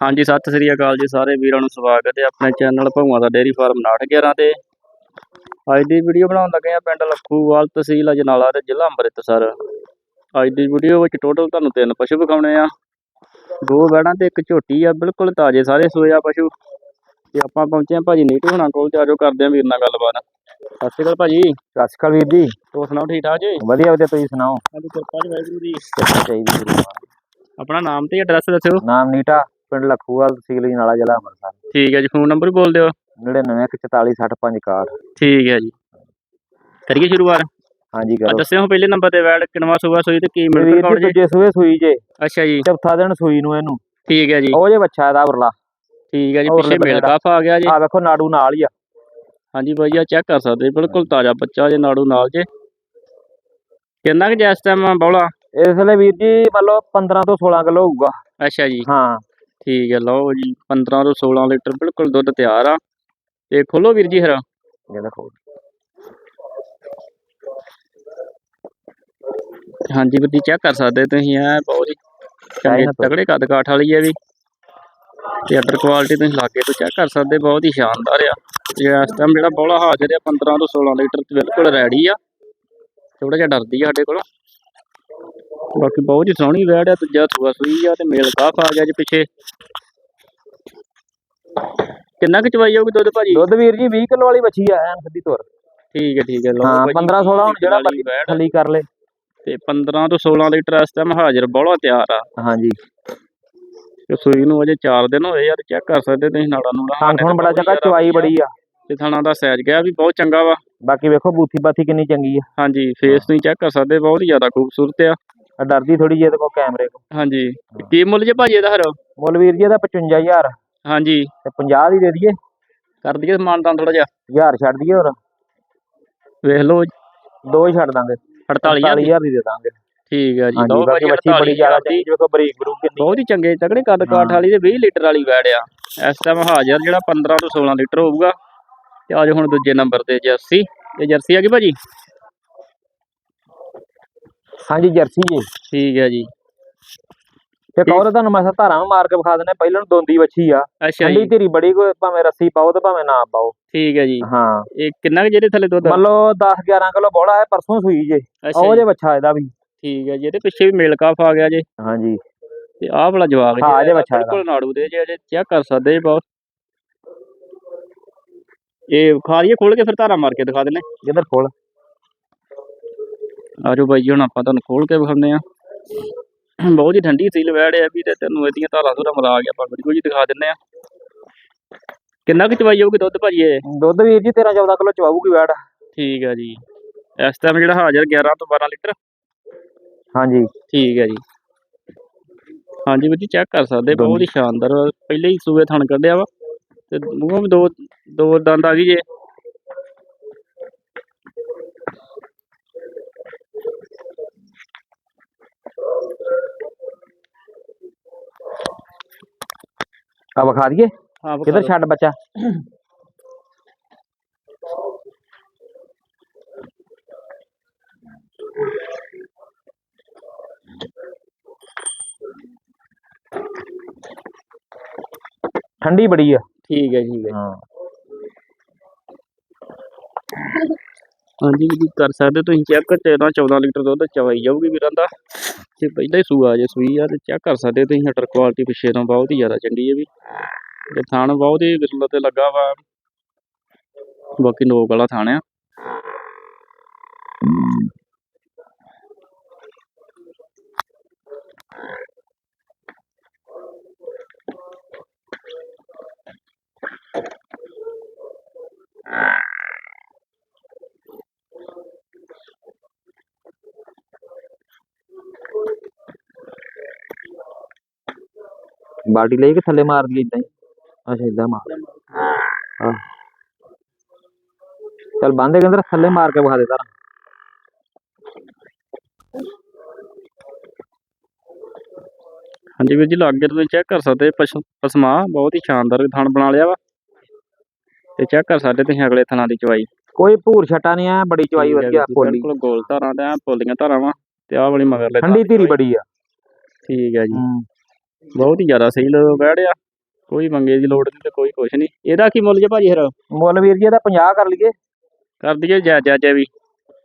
ਹਾਂਜੀ ਸਤਿ ਸ੍ਰੀ ਅਕਾਲ ਜੀ ਸਾਰੇ ਵੀਰਾਂ ਨੂੰ ਸਵਾਗਤ ਹੈ ਆਪਣੇ ਚੈਨਲ ਭਗਵਾਂ ਦਾ ਡੇਅਰੀ ਫਾਰਮ 911 ਤੇ। ਅੱਜ ਦੀ ਵੀਡੀਓ ਬਣਾਉਣ ਲੱਗੇ ਆ ਪਿੰਡ ਲੱਖੂਵਾਲ ਤਹਿਸੀਲ ਅਜਨਾਲਾ ਤੇ ਜ਼ਿਲ੍ਹਾ ਅੰਮ੍ਰਿਤਸਰ। ਅੱਜ ਦੀ ਵੀਡੀਓ ਵਿੱਚ ਟੋਟਲ ਤੁਹਾਨੂੰ ਤਿੰਨ ਪਸ਼ੂ ਵਿਖਾਉਣੇ ਆ। ਦੋ ਵੈੜਾਂ ਤੇ ਇੱਕ ਝੋਟੀ ਆ ਬਿਲਕੁਲ ਤਾਜ਼ੇ ਸਾਰੇ ਸੂਏ ਆ ਪਸ਼ੂ। ਤੇ ਆਪਾਂ ਪਹੁੰਚੇ ਆ ਭਾਜੀ ਨੀਟੂ ਹੁਣਾਂ ਕੋਲ ਤੇ ਆਜੋ ਕਰਦੇ ਆ ਵੀਰ ਨਾਲ ਗੱਲਬਾਤ। ਸਤਿ ਸ਼੍ਰੀ ਅਕਾਲ ਭਾਜੀ। ਸਤਿ ਸ਼੍ਰੀ ਅਕਾਲ ਵੀਰ ਜੀ। ਹੋਰ ਸੁਣਾਓ ਠੀਕ ਠਾਕ ਜੀ? ਵਧੀਆ ਵਧੀਆ ਤੁਸੀਂ ਸੁਣਾਓ? ਹਾਂਜੀ ਕਿਰਪਾ ਜੀ ਵਾਹਿਗੁਰੂ ਜੀ ਚਾਹੀਦੀ। ਆਪਣਾ ਨਾਮ ਤੇ ਐਡਰੈਸ ਦੱਸਿਓ। ਨਾਮ ਨੀਟਾ। ਪਿੰਡ ਲਖੂਵਾਲ ਤਹਿਸੀਲ ਜਨਾਲਾ ਜ਼ਿਲ੍ਹਾ ਅੰਮ੍ਰਿਤਸਰ। ਠੀਕ ਹੈ ਜੀ ਫੋਨ ਨੰਬਰ ਬੋਲ ਦਿਓ। 9914460561 ਠੀਕ ਹੈ ਜੀ। ਕਰੀਏ ਸ਼ੁਰੂਆਤ? ਹਾਂਜੀ ਕਰੋ। ਦੱਸਿਓ ਪਹਿਲੇ ਨੰਬਰ ਤੇ ਵੈੜ ਕਿਨਵਾ ਸੂਆ ਸੂਈ ਤੇ ਕੀ ਮਿਲ ਵੀਰ ਰਿਕਾਰਡ ਜੀ? ਜੀ ਸੂਏ ਸੂਈ ਜੇ। ਅੱਛਾ ਜੀ। ਚੌਥਾ ਦਿਨ ਸੂਈ ਨੂੰ ਇਹਨੂੰ। ਠੀਕ ਹੈ ਜੀ। ਉਹ ਜੇ ਬੱਚਾ ਇਹਦਾ ਉਰਲਾ। ਠੀਕ ਹੈ ਜੀ ਪਿੱਛੇ ਮੇਲ। ਕਾਫ ਆ ਗਿਆ ਜੀ। ਆ ਵੇਖੋ ਨਾੜੂ ਨਾਲ ਹੀ ਆ। ਹਾਂਜੀ ਭਾਈ ਆ ਚੈੱਕ ਕਰ ਸਕਦੇ ਬਿਲਕੁਲ ਤਾਜ਼ਾ ਬੱਚਾ ਜੇ ਨਾੜੂ ਨਾਲ ਜੇ। ਕਿੰਨਾ ਕੁ ਜੈਸ ਟਾਈਮ ਬੌਲਾ? ਇਸ ਵੇਲੇ ਵੀਰ ਜੀ ਮੰਨ ਲਓ 15 ਤੋਂ 16 ਕਿਲੋ ਹੋਊਗਾ। ਅੱਛਾ ਜੀ। ਹਾਂ। ਠੀਕ ਹੈ ਲਓ ਜੀ 15 ਤੋਂ 16 ਲੀਟਰ ਬਿਲਕੁਲ ਦੁੱਧ ਤਿਆਰ ਆ। ਤੇ ਖੋਲੋ ਵੀਰ ਜੀ ਫਿਰ। ਇਹ ਦੇਖੋ। ਹਾਂਜੀ ਵੀਰ ਜੀ ਚੈੱਕ ਕਰ ਸਕਦੇ ਤੁਸੀਂ ਐ ਬਹੁਤ ਹੀ ਚੰਗੇ। ਤਗੜੇ ਕੱਦ ਕਾਠ ਵਾਲੀ ਹੈ ਵੀ। ਤੇ ਅਦਰ ਕੁਆਲਿਟੀ ਤੁਸੀਂ ਲਾਗੇ ਤੋਂ ਚੈੱਕ ਕਰ ਸਕਦੇ ਬਹੁਤ ਹੀ ਸ਼ਾਨਦਾਰ ਆ। ਤੇ ਇਸ ਟਾਈਮ ਜਿਹੜਾ ਬੋਲਾ ਹਾਜ਼ਰ ਆ 15 ਤੋਂ 16 ਲੀਟਰ ਬਿਲਕੁਲ ਰੈਡੀ ਆ। ਥੋੜਾ ਜਿਹਾ ਡਰਦੀ ਆ ਸਾਡੇ ਕੋਲ। ਬਾਕੀ ਬਹੁਤ ਹੀ ਸੋਹਣੀ ਵੈੜ ਆ ਦੂਜਾ ਸੂਆ ਸੂਈ ਆ ਤੇ ਮੇਲ ਕਾਫ ਆ ਗਿਆ ਜੀ ਪਿੱਛੇ। ਕਿੰਨਾ ਕੁ ਚਵਾਈ ਜਾਊਗੀ ਦੁੱਧ ਭਾਜੀ? ਦੁੱਧ ਵੀਰ ਜੀ 20 ਕਿਲੋ ਵਾਲੀ ਬੱਚੀ ਆ ਐਨ ਸਿੱਧੀ ਤੁਰ। ਠੀਕ ਹੈ ਠੀਕ ਹੈ ਲਓ ਹਾਂ ਭਾਜੀ, 15 16 ਹੁਣ ਜਿਹੜਾ ਵੈੜ ਥੱਲੀ ਕਰ ਲੇ। ਤੇ 15 ਤੋਂ 16 ਲੀਟਰ ਇਸ ਟਾਈਮ ਹਾਜ਼ਰ ਬੋਲਾ ਤਿਆਰ ਆ। ਹਾਂਜੀ। ਤੇ ਸੂਈ ਨੂੰ ਅਜੇ 4 ਦਿਨ ਹੋਏ ਯਾਰ ਚੈੱਕ ਕਰ ਸਕਦੇ ਤੁਸੀਂ ਨਾੜਾ ਨੂੜਾ ਥਣ ਬੜਾ ਚੰਗਾ ਚਵਾਈ ਬੜੀ ਆ। ਤੇ ਥਾਣਾ ਦਾ ਸਾਈਜ਼ ਗਿਆ ਵੀ ਬਹੁਤ ਚੰਗਾ ਵਾ। ਬਾਕੀ ਵੇਖੋ ਬੂਥੀ ਬਾਥੀ ਕਿੰਨੀ ਚੰਗੀ ਆ। ਹਾਂਜੀ ਫੇਸ ਤੁਸੀਂ ਚੈੱਕ ਕਰ ਸਕਦੇ ਬਹੁਤ ਹੀ ਜ਼ਿਆਦਾ ਖੂਬਸੂਰਤ ਆ। ਆ ਡਰਦੀ ਥੋੜੀ ਜਿਹੀ ਇਹਦੇ ਕੋਲ ਕੈਮਰੇ ਕੋ ਹਾਂਜੀ। ਕੀ ਮੁੱਲ ਜੇ ਭਾਜੀ ਇਹਦਾ ਹਰ ਮੁੱਲ ਵੀਰ ਜੀ ਇਹਦਾ 55000 ਹਾਂਜੀ। ਤੇ 50 ਦੀ ਦੇ ਦਈਏ। ਕਰ ਦਈਏ ਸਮਾਨਦਾਨ ਥੋੜਾ ਜਿਹਾ। 1000 ਛੱਡ ਦਈਏ ਹੋਰ। ਵੇਖ ਲਓ ਦੋ ਹੀ ਛੱਡ ਦਾਂਗੇ। 48000 ਦੀ। 48000 ਦੀ ਦੇ ਦਾਂਗੇ। ਠੀਕ ਹੈ ਜੀ ਭਾਜੀ ਬੱਚੀ ਬੜੀ 48,000 ਜ਼ਿਆਦਾ ਦੀ ਚੰਗੀ ਵੇਖੋ ਬਰੀਕ ਬਰੂਕ ਕਿੰਨੀ ਬਹੁਤ ਹੀ ਚੰਗੇ ਤਕੜੇ ਕੱਦ ਕਾਠ। ਵਾਲੀ ਤੇ 20 ਲੀਟਰ ਵਾਲੀ ਵੈੜ ਆ। ਇਸ ਟਾਈਮ ਹਾਜ਼ਰ ਜਿਹੜਾ 15 ਤੋਂ 16 ਲੀਟਰ ਹੋਊਗਾ। ਤੇ ਅੱਜ ਹੁਣ ਦੂਜੇ ਨੰਬਰ ਤੇ ਜਰਸੀ। ਇਹ ਜਰਸੀ ਆ ਗਈ ਭਾਜੀ? ਹਾਂਜੀ ਜਰਸੀ ਜੀ। ਠੀਕ ਹੈ ਜੀ। ਤੇ ਕਹੋ ਤੁਹਾਨੂੰ ਮੈਂ ਧਾਰਾਂ ਮਾਰ ਕੇ ਵਿਖਾ ਦਿੰਦਾ ਪਹਿਲਾਂ ਦੋਂਦੀ ਵੱਛੀ ਆ। ਅੱਛਾ ਜੀ। ਧੀਰੀ ਬੜੀ ਕੋਈ ਭਾਵੇਂ ਰੱਸੀ ਪਾਓ ਤੇ ਭਾਵੇਂ ਨਾ ਪਾਓ। ਠੀਕ ਹੈ ਜੀ। ਹਾਂ। ਇਹ ਕਿੰਨਾ ਕੁ ਜਿਹਦੇ ਥੱਲੇ ਦੁੱਧ ਮੰਨ ਲਓ 10 11 ਕਿਲੋ ਬੋੜਾ ਹੈ ਪਰਸੋਂ ਸੂਈ ਜੇ। ਉਹ ਜੀ ਜੇ। ਬੱਚਾ ਇਹਦਾ ਵੀ। ਠੀਕ ਹੈ ਜੀ ਇਹਦੇ ਪਿੱਛੇ ਵੀ ਮੇਲ ਕਾਫ ਆ ਗਿਆ ਜੇ। ਹਾਂਜੀ। ਤੇ ਆਹ ਵਾਲਾ ਜਵਾਬ ਹਾਂ, ਇਹਦੇ ਬੱਚਾ ਬਿਲਕੁਲ ਨਾੜੂ ਦੇ ਜੇ ਚੈੱਕ ਕਰ ਸਕਦੇ ਜੀ ਬਹੁਤ। ਇਹ ਖਾ ਲਈਏ ਖੋਲ ਕੇ ਫਿਰ ਧਾਰਾ ਮਾਰ ਕੇ ਦਿਖਾ ਦਿੰਨੇ ਜਿੱਧਰ ਖੋਲ ਆਜੋ ਬਾਈ ਜੀ ਹੁਣ ਆਪਾਂ ਤੁਹਾਨੂੰ ਖੋਲ ਕੇ ਵਿਖਾਉਂਦੇ ਆ ਬਹੁਤ ਹੀ ਠੰਡੀ ਸੀਲ ਵੈੜ ਹੈ ਵੀ ਤੇ ਤੈਨੂੰ ਇਹਦੀਆਂ ਧਾਰਾਂ ਧੁਰਾ ਮਰਾ ਗਿਆ ਆਪਾਂ ਵੀਡੀਓ ਜੀ ਦਿਖਾ ਦਿੰਨੇ ਆ ਕਿੰਨਾ ਕੁ ਚਵਾਈ ਜਾਊਗੀ ਦੁੱਧ ਭਾਜੀ ਇਹ? ਦੁੱਧ ਵੀਰ ਜੀ 13 14 ਕਿਲੋ ਚਵਾਊਗੀ ਵੈੜ। ਠੀਕ ਹੈ ਜੀ। ਇਸ ਟਾਈਮ ਜਿਹੜਾ ਹਾਜ਼ਰ 11 ਤੋਂ 12 ਲੀਟਰ। ਹਾਂਜੀ। ਠੀਕ ਹੈ ਜੀ। ਹਾਂਜੀ ਵੀਰ ਜੀ ਚੈੱਕ ਕਰ ਸਕਦੇ ਬਹੁਤ ਹੀ ਸ਼ਾਨਦਾਰ। ਪਹਿਲੇ ਹੀ ਸੂਏ ਥਣ ਕੱਢਿਆ ਵਾ। ਤੇ ਮੂੰਹੋਂ ਵੀ ਦੋ ਦੋ ਦੰਦ ਆ ਗਈ ਜੇ। ਆ ਵਿਖਾ ਦਈਏ ਹਾਂ ਕਿੱਧਰ ਛੱਡ ਬੱਚਾ ਠੰਡੀ ਬੜੀ ਆ ਠੀਕ ਹੈ ਠੀਕ ਹੈ ਹਾਂ ਹਾਂਜੀ ਵੀ ਕਰ ਸਕਦੇ ਤੁਸੀਂ ਚੈੱਕ 13 14 ਲੀਟਰ ਦੁੱਧ ਚਵਾਈ ਜਾਊਗੀ ਵੀਰਾਂ ਦਾ ਤੇ ਪਹਿਲਾਂ ਹੀ ਸੂਆ ਜੇ ਸੂਈ ਆ ਤੇ ਚੈੱਕ ਕਰ ਸਕਦੇ ਤੁਸੀਂ ਹਟਰ ਕੁਆਲਿਟੀ ਪਿੱਛੇ ਤੋਂ ਬਹੁਤ ਹੀ ਜ਼ਿਆਦਾ ਚੰਗੀ ਹੈ ਵੀ। ਤੇ ਥਾਣ ਬਹੁਤ ਹੀ ਵਿਸਲ ਤੇ ਲੱਗਾ ਵਾ। ਬਾਕੀ ਨੋਕ ਵਾਲਾ ਥਣ ਆ। ਬਾਲਟੀ ਲੈ ਕੇ ਥੱਲੇ ਮਾਰ ਦੀ ਇਦਾਂ ਹੀ? ਅੱਛਾ ਇਦਾਂ ਮਾਰ ਹਾਂ। ਚੱਲ ਬੰਦੇ ਕਹਿੰਦੇ ਥੱਲੇ ਮਾਰ ਕੇ ਵਿਖਾ ਦੇ ਤਾਰਾ ਹਾਂਜੀ ਵੀਰ ਜੀ ਲਾਗੇ ਤੋਂ ਚੈੱਕ ਕਰ ਸਕਦੇ ਪਸ਼ੂ ਪਸਮਾ ਬਹੁਤ ਹੀ ਸ਼ਾਨਦਾਰ ਥਣ ਬਣਾ ਲਿਆ ਵਾ। ਤੇ ਚੈੱਕ ਕਰ ਸਕਦੇ ਤੁਸੀਂ ਅਗਲੇ ਥਣਾਂ ਦੀ ਚਵਾਈ ਕੋਈ ਭੂਰ ਛਟਾ ਨਹੀਂ ਆ ਬੜੀ ਚਵਾਈ ਵਧੀਆ ਪੋਲੀ ਬਿਲਕੁਲ ਗੋਲ ਧਾਰਾਂ ਤੇ ਪੋਲੀਆਂ ਧਾਰਾਂ ਵਾ ਤੇ ਆਹ ਵਾਲੀ ਮਗਰ ਲੈ ਠੰਡੀ ਧੀਰੀ ਬੜੀ ਆ। ਠੀਕ ਹੈ ਜੀ। ਬਹੁਤ ਹੀ ਜ਼ਿਆਦਾ ਸਹੀ ਬੈੜ ਆ। ਕੋਈ ਮੰਗੇ ਦੀ ਲੋੜ ਨਹੀਂ ਤੇ ਕੋਈ ਕੁਛ ਨਹੀਂ। ਇਹਦਾ ਕੀ ਮੁੱਲ ਜੇ ਭਾਜੀ ਫਿਰ? ਮੁੱਲ ਵੀਰ ਜੀ ਇਹਦਾ 50 ਕਰ ਲਈਏ। ਕਰ ਦਈਏ ਜੈ ਜੈ ਜੈ ਵੀ।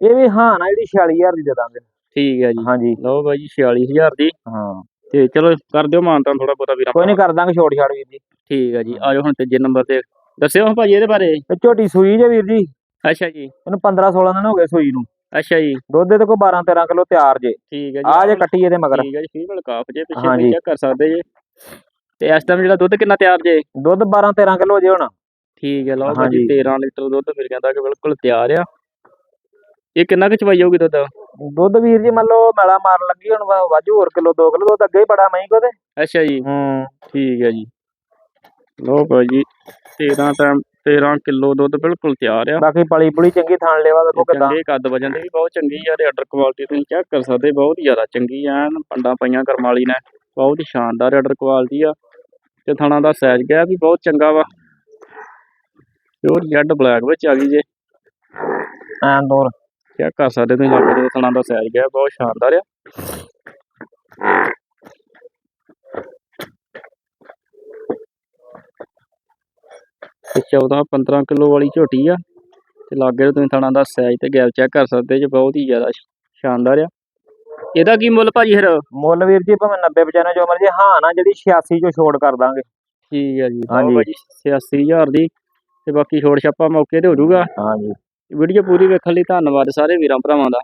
ਇਹ ਵੀ ਹਾਂ ਨਾ ਜਿਹੜੀ 46000 ਦੀ ਦੇ ਦਾਂਗੇ। ਠੀਕ ਹੈ ਜੀ। ਹਾਂਜੀ। ਲਓ ਬਾਈ ਜੀ 46000 ਦੀ। ਹਾਂ। ਤੇ ਚਲੋ ਕਰ ਦਿਓ ਮਾਨਤਾਂ ਥੋੜਾ ਬਹੁਤਾ ਵੀਰਾਂ ਕੋਈ ਨਹੀਂ ਕਰ ਦਾਂਗੇ ਛੋਟ ਛਾੜ ਵੀਰ ਜੀ। ਠੀਕ ਹੈ ਜੀ ਆਜੋ ਹੁਣ ਤੀਜੇ ਨੰਬਰ ਤੇ। ਦੱਸਿਓ ਭਾਜੀ ਇਹਦੇ ਬਾਰੇ। ਝੋਟੀ ਸੂਈ ਜੇ ਵੀਰ ਜੀ। ਅੱਛਾ ਜੀ। ਇਹਨੂੰ 15 16 ਦਿਨ ਹੋ ਗਏ ਸੂਈ ਨੂੰ। ਅੱਛਾ ਜੀ। ਦੁੱਧ ਦੇ ਕੋਈ 12 13 ਕਿਲੋ ਤਿਆਰ ਜੇ। ਠੀਕ ਹੈ ਜੀ। ਆ ਜੇ ਕੱਟੀ ਇਹਦੇ ਮਗਰ। ਠੀਕ ਹੈ ਜੀ ਫੀਮੇਲ ਕਾਫ ਜੇ ਪਿੱਛੇ। ਤੁਸੀਂ ਚੈੱਕ ਕਰ ਸਕਦੇ ਜੇ। ਤੇ ਇਸ ਟਾਈਮ ਜਿਹੜਾ ਦੁੱਧ ਕਿੰਨਾ ਤਿਆਰ ਜੇ? ਦੁੱਧ 12 13 ਕਿਲੋ ਜੇ ਹੁਣ। ਠੀਕ ਹੈ ਲਓ ਭਾਜੀ ਹਾਂਜੀ। 13 ਲੀਟਰ ਦੁੱਧ ਫਿਰ ਕਹਿੰਦਾ ਕਿ ਬਿਲਕੁਲ ਤਿਆਰ ਆ। ਇਹ ਕਿੰਨਾ ਕੁ ਚਵਾਈ ਹੋਊਗੀ ਦੁੱਧ? ਦੁੱਧ ਵੀਰ ਜੀ ਮੰਨ ਲਓ ਮੈਲਾ ਮਾਰਨ ਲੱਗੀ ਹੁਣ ਵਾ- ਵਾਜੂ ਹੋਰ ਕਿਲੋ 2 ਕਿਲੋ ਦੁੱਧ ਅੱਗੇ ਹੀ ਬੜਾ ਮਹੀਂ ਕੋ ਤੇ। ਅੱਛਾ ਜੀ। ਹੂੰ। ਠੀਕ ਹੈ ਜੀ। ਲਓ ਭਾਜੀ 13 ਟਾਈਮ 13 ਕਿਲੋ ਦੁੱਧ ਬਿਲਕੁਲ ਤਿਆਰ ਆ। ਬਾਕੀ ਪਲੀ ਪੁਲੀ ਚੰਗੀ ਥਾਣ ਲੈਵਾ ਵੇਖੋ ਕਿਦਾਂ। ਚੰਗੇ ਕੱਦ ਵਜਨ ਦੇ ਵੀ ਬਹੁਤ ਚੰਗੀ ਆ ਤੇ ਆਰਡਰ ਕੁਆਲਿਟੀ ਤੁਸੀਂ ਚੈੱਕ ਕਰ ਸਕਦੇ ਬਹੁਤ ਜ਼ਿਆਦਾ ਚੰਗੀ ਆ ਐਨ ਪੰਡਾਂ ਪਈਆਂ ਕਰਮ ਵਾਲੀ ਨੇ ਬਹੁਤ ਸ਼ਾਨਦਾਰ ਆਰਡਰ ਕੁਆਲਿਟੀ ਆ। ਤੇ ਥਣਾ ਦਾ ਸਾਈਜ਼ ਗਿਆ ਵੀ ਬਹੁਤ ਚੰਗਾ ਵਾ। ਪਿਓਰ ਜੈਡ ਬਲੈਕ ਵਿੱਚ ਆ ਗਈ ਜੇ। ਐਂ ਦੌਰ। ਚੈੱਕ ਕਰ ਸਕਦੇ ਤੁਸੀਂ ਲੱਗ ਥਣਾ ਦਾ ਸਾਈਜ਼ ਗਿਆ ਬਹੁਤ ਸ਼ਾਨਦਾਰ ਆ। ਤੇ 14 15 ਕਿਲੋ ਵਾਲੀ ਝੋਟੀ ਆ ਤੇ ਲਾਗੇ ਤੁਸੀਂ ਥਣਾ ਦਾ ਸਾਈਜ਼ ਤੇ ਗੈਪ ਚੈੱਕ ਕਰ ਸਕਦੇ ਜੇ ਬਹੁਤ ਹੀ ਜ਼ਿਆਦਾ ਸ਼ਾਨਦਾਰ ਆ। ਇਹਦਾ ਕੀ ਮੁੱਲ ਭਾਜੀ ਫਿਰ? ਮੁੱਲ ਵੀਰ ਜੀ ਭਾਵੇਂ 90 95 ਜੋ ਮਰਜ਼ੀ ਹਾਂ ਨਾ ਜਿਹੜੀ 86 ਚੋਂ ਛੋੜ ਕਰ ਦਾਂਗੇ। ਠੀਕ ਹੈ ਜੀ। ਲਓ ਭਾਜੀ 86000 ਦੀ ਤੇ ਬਾਕੀ ਛੋੜ ਛਾਪਾ ਮੌਕੇ ਤੇ ਹੋ ਜਾਊਗਾ। ਹਾਂਜੀ। ਵੀਡੀਓ ਪੂਰੀ ਵੇਖਣ ਲਈ ਧੰਨਵਾਦ ਸਾਰੇ ਵੀਰਾਂ ਭਰਾਵਾਂ ਦਾ।